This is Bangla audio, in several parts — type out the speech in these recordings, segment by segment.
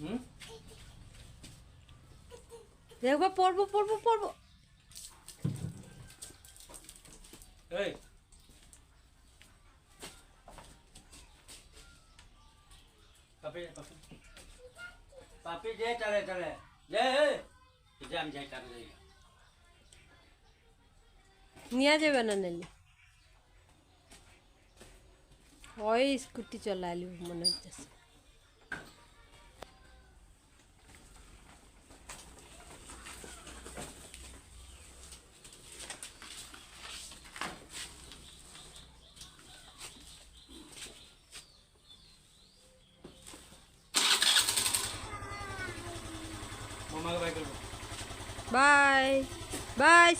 হুম? দেখব পড়ব পড়ব পড়ব। এই। পাপি পাপি। পাপি যে চলে চলে যে যে আমি যাই কাজে যাই। নিয়ে যাবে না নালি। ওই স্কুটি চলালি মনে হচ্ছে মামাকে বাই করবো বাই বাই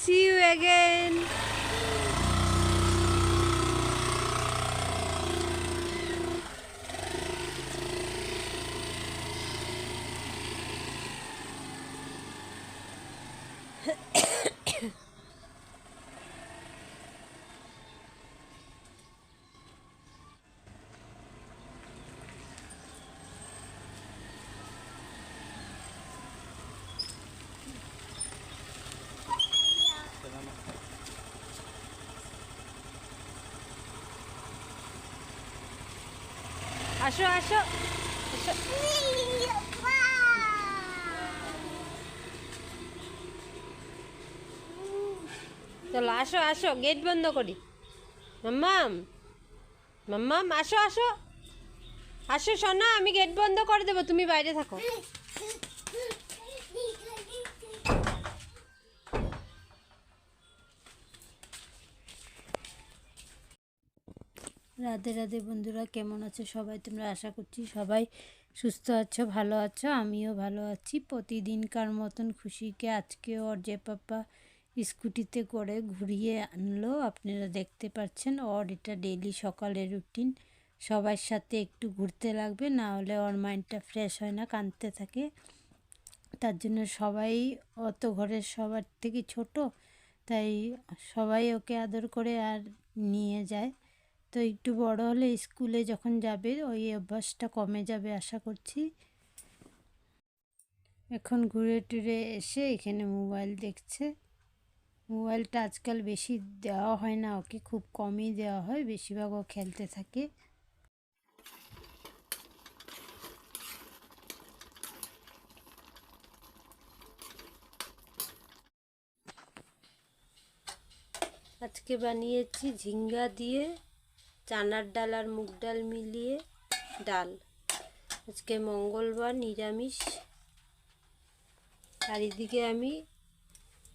আসো আসো। চলো, আসো আসো গেট বন্ধ করি। মাম্মাম মাম্মাম, আসো আসো। আসো সোনা আমি গেট বন্ধ করে দেবো, তুমি বাইরে থাকো। রাধে রাধে বন্ধুরা, কেমন আছো সবাই? তোমরা আশা করছি সবাই সুস্থ আছো, ভালো আছো। আমিও ভালো আছি। প্রতিদিনকার মতন খুশিকে আজকে ওর যে পাপা স্কুটিতে করে ঘুরিয়ে আনলো। আপনারা দেখতে পাচ্ছেন, ওর এটা ডেলি সকালের রুটিন সবার সাথে একটু ঘুরতে লাগবে, না হলে ওর মাইন্ডটা ফ্রেশ হয় না, কাঁদতে থাকে। তার জন্য সবাই, অত ঘরের সবার থেকে ছোট, তাই সবাই ওকে আদর করে আর নিয়ে যায়। তো একটু বড় হলে স্কুলে যখন যাবে ওই অভ্যাসটা কমে যাবে আশা করছি। এখন ঘুরে টুরে এসে এখানে মোবাইল দেখছে। মোবাইলটা আজকাল বেশি দেওয়া হয় না, ওকে খুব কমই দেওয়া হয়, বেশিরভাগ ও খেলতে থাকে। আজকে বানিয়েছি ঝিঙ্গা দিয়ে। চানার ডাল আর মুগ ডাল মিলিয়ে ডাল। আজকে মঙ্গলবার, নিরামিষ। আর এদিকে আমি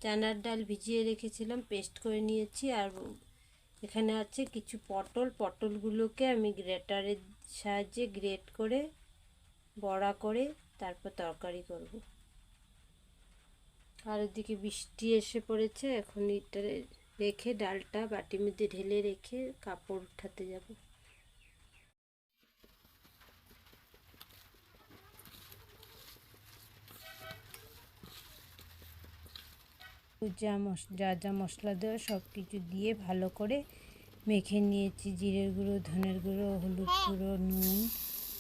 চানার ডাল ভিজিয়ে রেখেছিলাম, পেস্ট করে নিয়েছি। আর এখানে আছে কিছু পটল। পটলগুলোকে আমি গ্রেটারের সাহায্যে গ্রেট করে, বড়া করে, তারপর তরকারি করব। আর ওদিকে বৃষ্টি এসে পড়েছে, এখন এটা রেখে ডালটা বাটির মধ্যে ঢেলে রেখে কাপড় উঠাতে যাব। যা মশ যা যা মশলা দেওয়া সব কিছু দিয়ে ভালো করে মেখে নিয়েছি। জিরের গুঁড়ো, ধনের গুঁড়ো, হলুদ গুঁড়ো, নুন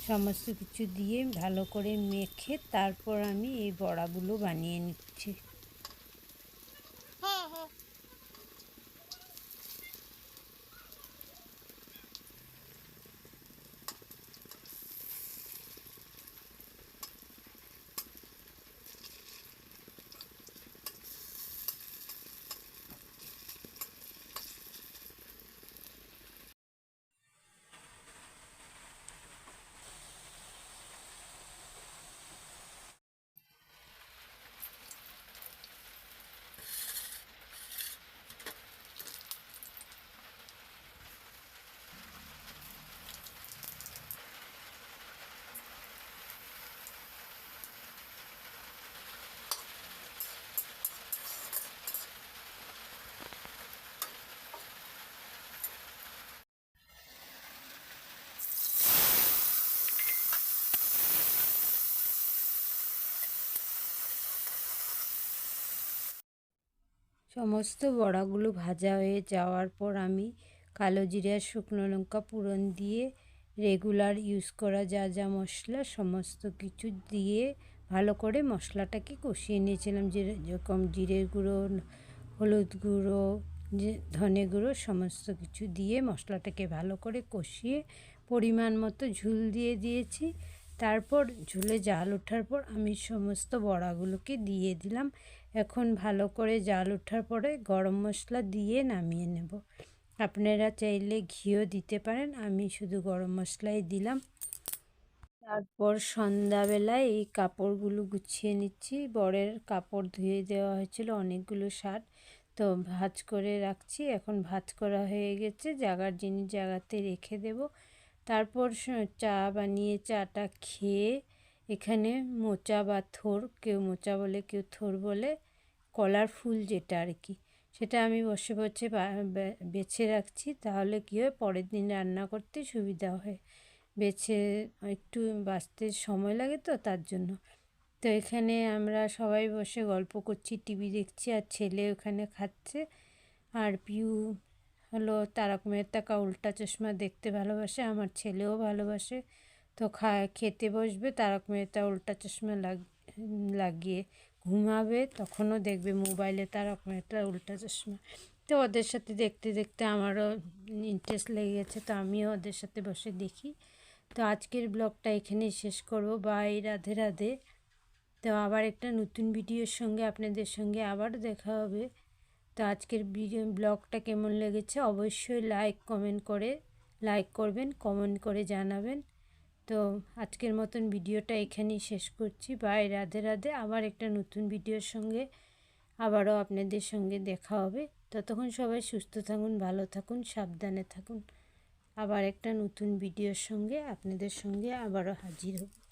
সমস্ত কিছু দিয়ে ভালো করে মেখে তারপর আমি এই বড়াগুলো বানিয়ে নিচ্ছি। সমস্ত বড়াগুলো ভাজা হয়ে যাওয়ার পর আমি কালো জিরে শুকনো লঙ্কা পুরন দিয়ে রেগুলার ইউজ করা যা যা মশলা সমস্ত কিছু দিয়ে ভালো করে মশলাটাকে কষিয়ে নিয়েছিলাম। যে যেরকম জিরের গুঁড়ো, হলুদ গুঁড়ো ধনে গুঁড়ো সমস্ত কিছু দিয়ে মশলাটাকে ভালো করে কষিয়ে পরিমাণ মতো ঝুল দিয়ে দিয়েছি। তারপর ঝুলে জাল ওঠার পর আমি সমস্ত বড়াগুলোকে দিয়ে দিলাম। এখন ভালো করে জাল ওঠার পরে গরম মশলা দিয়ে নামিয়ে নেব। আপনারা চাইলে ঘিও দিতে পারেন, আমি শুধু গরম মশলাই দিলাম। তারপর সন্ধ্যাবেলায় এই কাপড়গুলো গুছিয়ে নিচ্ছি। বরের কাপড় ধুয়ে দেওয়া হয়েছিল অনেকগুলো শার্ট, তো ভাজ করে রাখছি। এখন ভাজ করা হয়ে গেছে, জাগার জিনিস জায়গাতে রেখে দেব। তারপর চা বানিয়ে চাটা খেয়ে এখানে মোচা বা থোর, কেউ মোচা বলে, কেউ থোর বলে, কলার ফুল যেটা আর কি, সেটা আমি বসে বসে বেছে রাখছি। তাহলে কী হয়, পরের দিন রান্না করতে সুবিধা হয়। বেছে একটু বাঁচতে সময় লাগে তো, তার জন্য। তো এখানে আমরা সবাই বসে গল্প করছি, টিভি দেখছি, আর ছেলে ওখানে খাচ্ছে। আর পিউ হলো তারক মেহতা কা উল্টা চশমা দেখতে ভালোবাসে, আমার ছেলেও ভালোবাসে। তো খা খেতে বসবে তারক মেহতা উল্টা চশমা লাগ, লাগিয়ে ঘুমাবে, তখনও দেখবে মোবাইলে তারক মেহতা উল্টা চশমা। তো ওদের সাথে দেখতে দেখতে আমারও ইন্টারেস্ট লেগে গেছে, তো আমিও ওদের সাথে বসে দেখি। তো আজকের ব্লগটা এখানেই শেষ করব। বাই, রাধে রাধে। তো আবার একটা নতুন ভিডিওর সঙ্গে আপনাদের সঙ্গে আবার দেখা হবে। তো আজকের ব্লগটা কেমন লেগেছে অবশ্যই লাইক, কমেন্ট করে, লাইক করবেন, কমেন্ট করে জানাবেন। তো আজকের মতন ভিডিওটা এখানেই শেষ করছি। বাই, রাধে রাধে। আবার একটা নতুন ভিডিওর সঙ্গে আবারও আপনাদের সঙ্গে দেখা হবে। ততক্ষণ সবাই সুস্থ থাকুন, ভালো থাকুন, সাবধানে থাকুন। আবার একটা নতুন ভিডিওর সঙ্গে আপনাদের সঙ্গে আবারও হাজির হব।